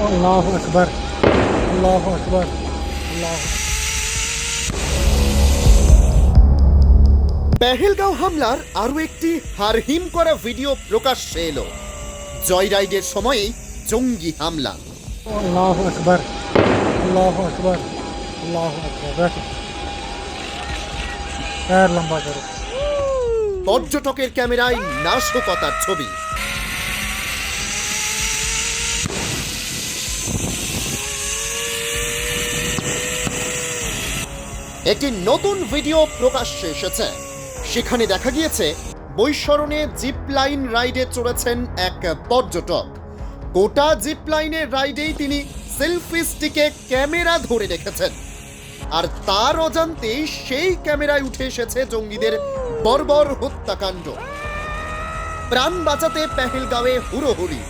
আল্লাহু আকবার আল্লাহু আকবার আল্লাহ পেহেলগাঁও হামলার আরও একটি হারহিম করা ভিডিও প্রকাশ্যে এলো। জয়রাইডের সময়েই জঙ্গি হামলা। আল্লাহু আকবার আল্লাহু আকবার আল্লাহু আকবার। লম্বা করো পর্যটকের ক্যামেরায় নাশকতার ছবি। একটি নতুন ভিডিও প্রকাশ্যে এসেছে। সেখানে দেখা গিয়েছে বৈশরণে জিপ লাইন রাইডে চড়েছেন এক পর্যটক। গোটা জিপ লাইনের রাইডেই তিনি সেলফি স্টিকে ক্যামেরা ধরে রেখেছেন। আর তার অজান্তেই সেই ক্যামেরায় উঠে এসেছে জঙ্গিদের বর্বর হত্যাকাণ্ড। প্রাণ বাঁচাতে পেহেলগাঁওয়ে হুড়োহুড়ি।